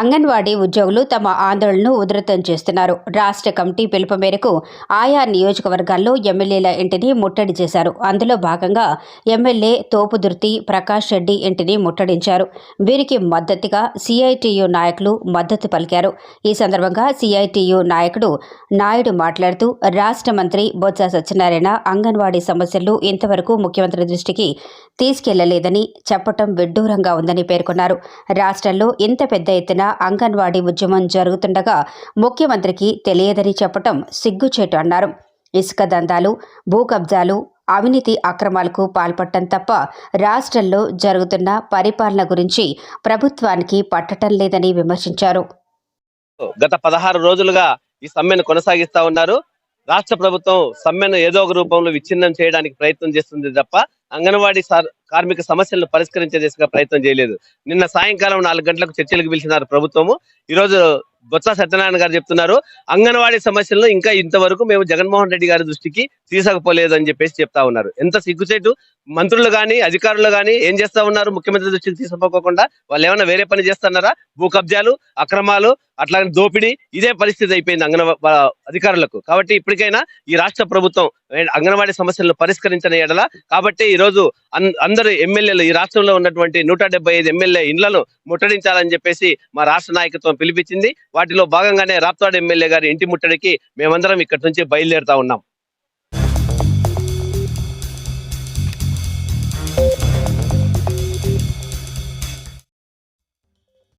అంగన్వాడీ ఉద్యోగులు తమ ఆందోళనను ఉధృతం చేస్తున్నారు. రాష్ట్ర కమిటీ పిలుపు మేరకు ఆయా నియోజకవర్గాల్లో ఎమ్మెల్యేల ఇంటిని ముట్టడి చేశారు. అందులో భాగంగా ఎమ్మెల్యే తోపుదుర్తి ప్రకాష్ రెడ్డి ఇంటిని ముట్టడించారు. వీరికి మద్దతుగా సిఐటియు నాయకులు మద్దతు పలికారు. ఈ సందర్భంగా సిఐటియు నాయకుడు నాయుడు మాట్లాడుతూ రాష్ట్ర మంత్రి బొత్స సత్యనారాయణ అంగన్వాడీ సమస్యలు ఇంతవరకు ముఖ్యమంత్రి దృష్టికి తీసుకెళ్ళలేదని చెప్పటం విడ్డూరంగా ఉందని పేర్కొన్నారు. రాష్ట్రంలో ఇంత పెద్ద ఎత్తున అంగన్వాడీ ఉద్యమం జరుగుతుండగా ముఖ్యమంత్రికి తెలియదని చెప్పటం సిగ్గుచేటు అన్నారు. ఇసుక దందాలు భూ కబ్జాలు అవినీతి అక్రమాలకు పాల్పడటం తప్ప రాష్ట్రంలో జరుగుతున్న పరిపాలన గురించి ప్రభుత్వానికి పట్టటం లేదని విమర్శించారు. గత పదహారు రోజులుగా ఈ సమ్మెను కొనసాగిస్తా ఉన్నారు. రాష్ట్ర ప్రభుత్వం సమ్మెను ఏదో ఒక రూపంలో విచ్ఛిన్నం చేయడానికి ప్రయత్నం చేస్తుంది తప్ప అంగన్వాడీ సార్- కార్మిక సమస్యలను పరిష్కరించే దిశగా ప్రయత్నం చేయలేదు. నిన్న సాయంకాలం నాలుగు గంటలకు చర్చలకు పిలిచినారు ప్రభుత్వము. ఈ రోజు బొత్స సత్యనారాయణ గారు చెప్తున్నారు. అంగన్వాడీ సమస్యలను ఇంకా ఇంతవరకు మేము జగన్మోహన్ రెడ్డి గారి దృష్టికి తీసుకపోలేదని అని చెప్పేసి చెప్తా ఉన్నారు. ఎంత సిగ్గుచేటు? మంత్రులు కానీ అధికారులు కానీ ఏం చేస్తా ఉన్నారు? ముఖ్యమంత్రి దృష్టికి తీసుకుపోకుండా వాళ్ళు ఏమైనా వేరే పని చేస్తున్నారా? భూ కబ్జాలు అక్రమాలు అట్లాంటి దోపిడీ ఇదే పరిస్థితి అయిపోయింది అంగన అధికారులకు. కాబట్టి ఇప్పటికైనా ఈ రాష్ట్ర ప్రభుత్వం అంగన్వాడీ సమస్యలను పరిష్కరించిన ఎడల కాబట్టి ఈ రోజు అందరు ఎమ్మెల్యేలు ఈ రాష్ట్రంలో ఉన్నటువంటి నూట ఐదు ఎమ్మెల్యే ఇండ్లను ముట్టడించాలని చెప్పేసి మా రాష్ట్ర నాయకత్వం పిలిపించింది. వాటిలో భాగంగానే రాప్తాడు ఎమ్మెల్యే గారి ఇంటి ముట్టడికి మేమందరం ఇక్కడి నుంచి బయలుదేరుతా ఉన్నాం.